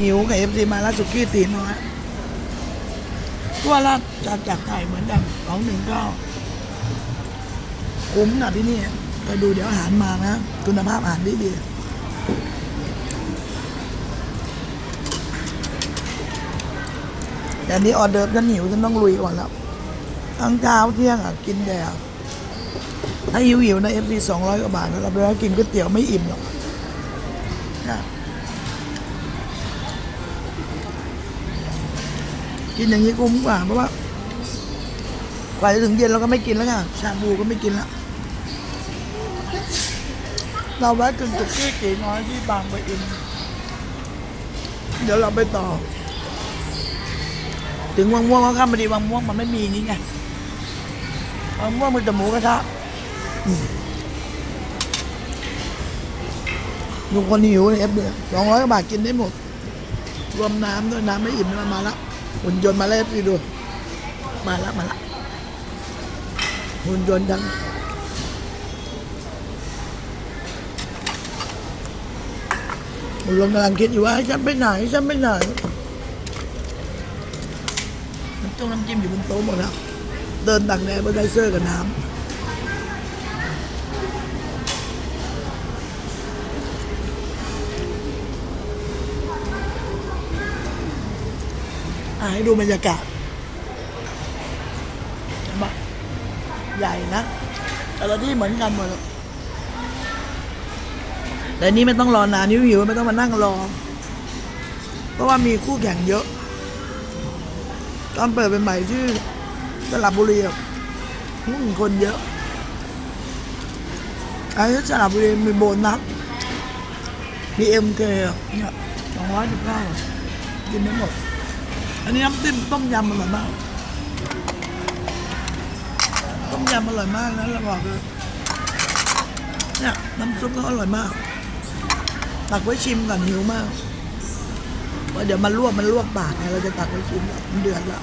หิวกับเอฟซีมาแล้วสุกี้ตีน้อยตัวละจากจากไทยเหมือนกันสองหนึ่งเก้าคุ้มนะที่นี่ไปดูเดี๋ยวอาหารมานะ คุณภาพอาหารดีดีแต่นี้ออเดิร์ฟฉันหิวฉันต้องลุยก่อนแล้วทั้งเช้าเที่ยงอะกินแต่ถ้าหิวหิวนะเอฟซีสองร้อยกว่าบาทนะครับแล้วกินก๋วยเตี๋ยวไม่อิ่มหรอก กินอย่างนี้คุ้มกว่าเพราะว่ากว่าจะถึงเย็นเราก็ไม่กินแล้วค่ะ ชาบูก็ไม่กินแล้วเราแวะกินสุกี้ตีน้อยที่บางปะอิน เดี๋ยวเราไปต่อ ถึงวังม่วงก็ข้ามมาดีวังม่วงมันไม่มีนี่ไงวังม่วงมันแต่หมูกระทะอืมลุงคนหิวเลยเอฟเนี่ยสองร้อยบาทกินได้หมด รวมน้ำด้วยน้ำไม่อิ่มนมาแล้ว หุ่นยนต์มาแล้วเอฟดู มาละมาละหุ่นยนต์ดังมันลงกำลังคิดอยู่ว่าฉันไปไหนฉันไปไหนน้ำต้มน้ำจิ้มอยู่บนโต๊ะหมดแล้ว เดินดักแดดบนไดเซอร์กับน้ำ ให้ดูบรรยากาศเห็นปะใหญ่นะแต่ละที่เหมือนกันหมดเลยแต่นี่ไม่ต้องรอนานหิวหิวไม่ต้องมานั่งรอ เพราะว่ามีคู่แข่งเยอะ ตอนเปิดเป็นใหม่ชื่อสลับบุรีอะอืมคนเยอะไอ้สลับบุรีมีโบนัสมีเอ็มเคเนี่ยสองร้อยสิบเก้ากินได้หมด อันนี้น้ำจิ้มต้มยำอร่อยมาก ต้มยำอร่อยมากนะเราบอกเลยเนี่ยน้ำซุปก็อร่อยมาก ตักไว้ชิมก่อนหิวมากเดี๋ยวมันลวกมันลวกปากไงเราจะตักไว้ชิมแล้วมันเดือดแล้ว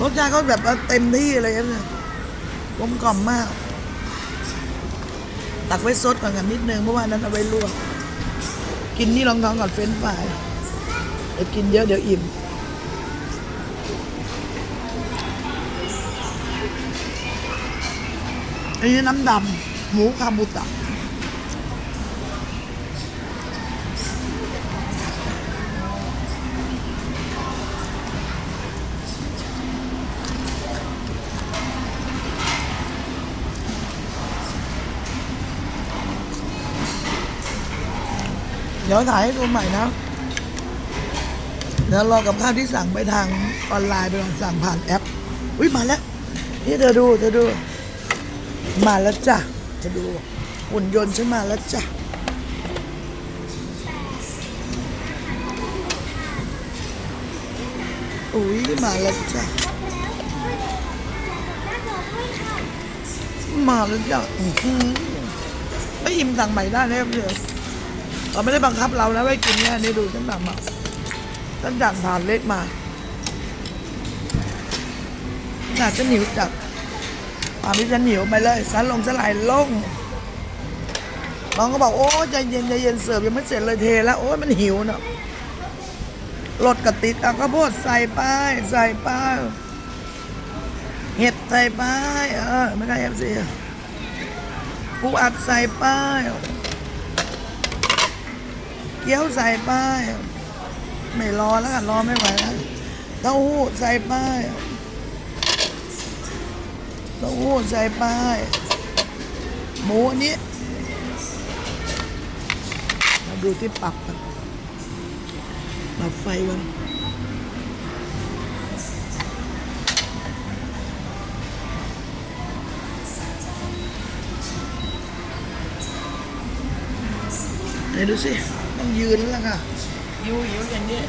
รสชาติก็แบบเต็มที่เลยนะกลมกล่อมมาก ตักไว้ซดก่อนกันนิดนึงเพราะว่านั้นเอาไว้ลวก กินนี่ลองท้องก่อนเฟรนช์ฟราย เดี๋ยวกินเยอะเดี๋ยวอิ่มอันนี้น้ำดำหมูคาบุตะเดี๋ยวถ่ายให้ดูใหม่นะ เดี๋ยวรอกับข้าวที่สั่งไปทางออนไลน์ไปลองสั่งผ่านแอปอุ้ยมาแล้ว นี่เธอดูเธอดู มาแล้วจ้ะจะดูหุ่นยนต์ฉันมาแล้วจ้ะอุ้ยมาแล้วจ้ะมาแล้วจ้ะอื้อหือไม่อิ่มสั่งใหม่ได้นะเพื่อเราไม่ได้บังคับเรานะไว้กินเนี่ยนี่ดูฉันสั่งมา ฉันสั่งผ่านเล็กมาน่าจะหนิวจัดอ่าพี่ฉันหิวไปเลยสันลงสลายลงน้องก็บอกโอ้ใจเย็นใจเย็นเสิร์ฟยังไม่เสร็จเลยเทแล้วโอ้ยมันหิวเนาะรถกระติดเอาข้าวโพดใส่ไปใส่ไปเห็ดใส่ไปเออไม่ได้เอฟซีปูอัดใส่ไปเกี๊ยวใส่ไป ไม่รอแล้วกันรอไม่ไหวแล้วเต้าหู้ใส่ไปเต้าหู้ใส่ไปหมูอันนี้มาดูที่ปรับกันปรับไฟกันไหนดูสิต้องยืนแล้วล่ะค่ะ หิวหิวอย่างนี้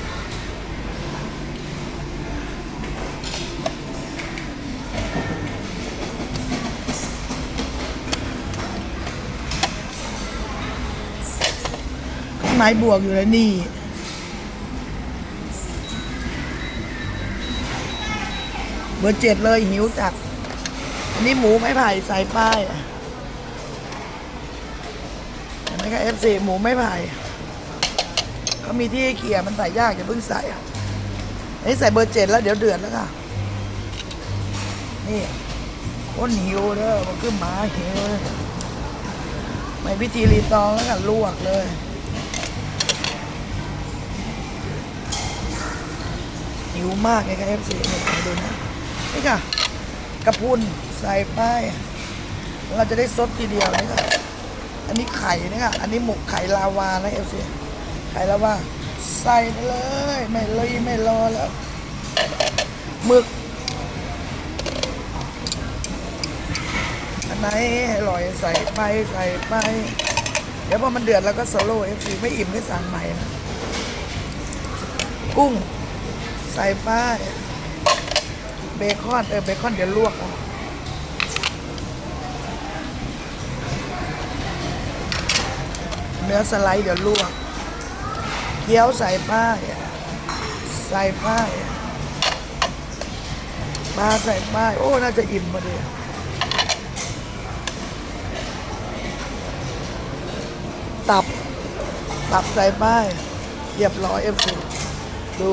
ไม้บวกอยู่แล้วนี่เบอร์เจ็ดเลยหิวจัดอันนี้หมูไม้ไผ่ใส่ป้ายเห็นไหมคะเอฟซีหมูไม้ไผ่ เขามีที่เขี่ยมันใส่ยากอย่าเพิ่งใส่อะอันนี้ใส่เบอร์เจ็ดแล้วเดี๋ยวเดือดแล้วค่ะ นี่คนหิวเด้อมันคือหมาหิวเลยไม่พิธีรีตองแล้วกันลวกเลยหิวมากเลยค่ะเอฟซีนี่มาดูนะนี่ค่ะกระพุนใส่ไปเราจะได้ซดทีเดียวเลยค่ะ อันนี้ไข่นะค่ะอันนี้หมกไข่ลาวานะเอฟซี ไข่ลาวว่า ใส่ไปเลย ไม่เลยไม่รอแล้วหมึกอันไหนอร่อยใส่ไปใส่ไป เดี๋ยวพอมันเดือดแล้วก็โซโล่เอฟซีไม่อิ่มไม่สั่งใหม่นะ กุ้ง ใส่ไปเบคอน เออเบคอนเดี๋ยวลวกเนื้อสไลด์เดี๋ยวลวก เกี๊ยวใส่ป้ายใส่ป้ายปลาใส่ป้ายโอ้ น่าจะอิ่มพอดีตับ ตับใส่ป้ายเรียบร้อยเอฟซีดู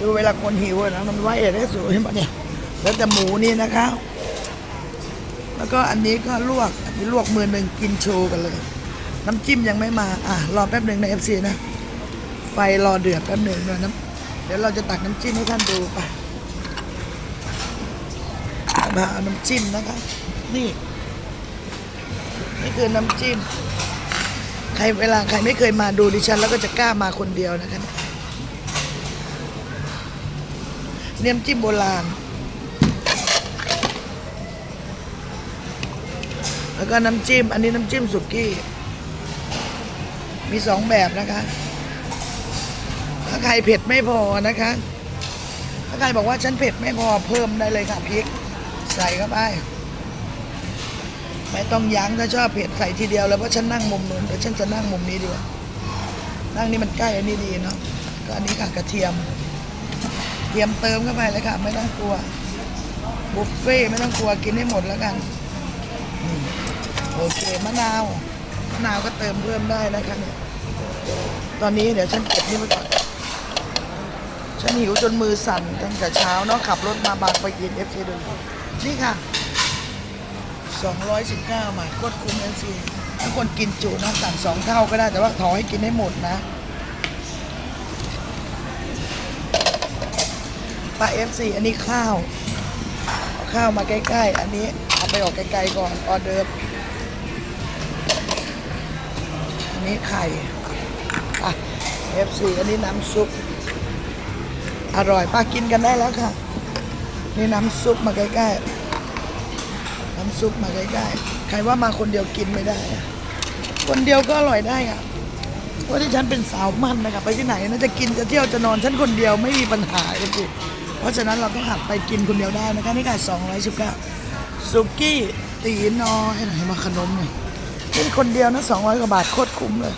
ดูเวลาคนหิวนะ มันไหวได้สวยปะเนี่ย แล้วแต่หมูนี่นะคะแล้วก็อันนี้ก็ลวก อันนี้ลวกมือหนึ่งกินโชว์กันเลย น้ำจิ้มยังไม่มา อะ รอแป๊บหนึ่งในเอฟซีนะ ไฟรอเดือดแป๊บหนึ่งนะน้ำเดี๋ยวเราจะตักน้ำจิ้มให้ท่านดูไปมาเอาน้ำจิ้มนะคะนี่ นี่คือน้ำจิ้ม ใครเวลาใครไม่เคยมาดูดิฉัน แล้วก็จะกล้ามาคนเดียวนะคะเนี่ยเนี่ยน้ำจิ้มโบราณ แล้วก็น้ำจิ้ม อันนี้น้ำจิ้มสุกี้ มีสองแบบนะคะ ถ้าใครเผ็ดไม่พอนะคะ ถ้าใครบอกว่าฉันเผ็ดไม่พอเพิ่มได้เลยค่ะพริก ใส่เข้าไปไม่ต้องยั้งถ้าชอบเผ็ดใส่ทีเดียวแล้วเพราะฉันนั่งมุมนู้นเดี๋ยวฉันจะนั่งมุมนี้ดีกว่านั่งนี่มันใกล้อันนี้ดีเนาะก็อันนี้ค่ะกระเทียมเตรียมเติมเข้าไปเลยค่ะ ไม่ต้องกลัวบุฟเฟ่ไม่ต้องกลัวกินให้หมดแล้วกันโอเคมะนาวมะนาวก็เติมเพิ่มได้นะคะเนี่ยตอนนี้เดี๋ยวฉันเก็บนี่ไปก่อน ฉันหิวจนมือสั่นตั้งแต่เช้าเนาะขับรถมาบางปะอินเอฟซีดูนี่ค่ะ 219บาทโคตรคุ้มเอฟซีถ้าคนกินจุนะสั่งสองเท่าก็ได้แต่ว่าขอให้กินให้หมดนะปลาเอฟซีอันนี้ข้าวเอาข้าวมาใกล้ๆ อันนี้เอาไปออกไกลๆก่อนออเดิร์อันนี้ไข่อะเอฟซีอันนี้น้ำซุป อร่อยป้ากินกันได้แล้วค่ะ นี่น้ำซุปมาใกล้ๆ น้ำซุปมาใกล้ๆ ใครว่ามาคนเดียวกินไม่ได้อะคนเดียวก็อร่อยได้อะเพราะที่ฉันเป็นสาวมั่นนะครับไปที่ไหนนะจะกินจะเที่ยวจะนอนฉันคนเดียวไม่มีปัญหาเลยสิเพราะฉะนั้นเราต้องหัดไปกินคนเดียวได้นะคะนี่ค่ะสองร้อยสิบเก้าสุกี้ตีน้อยไหนมาขนมเนี่ยเป็นคนเดียวนะสองร้อยกว่าบาทโคตรคุ้มเลย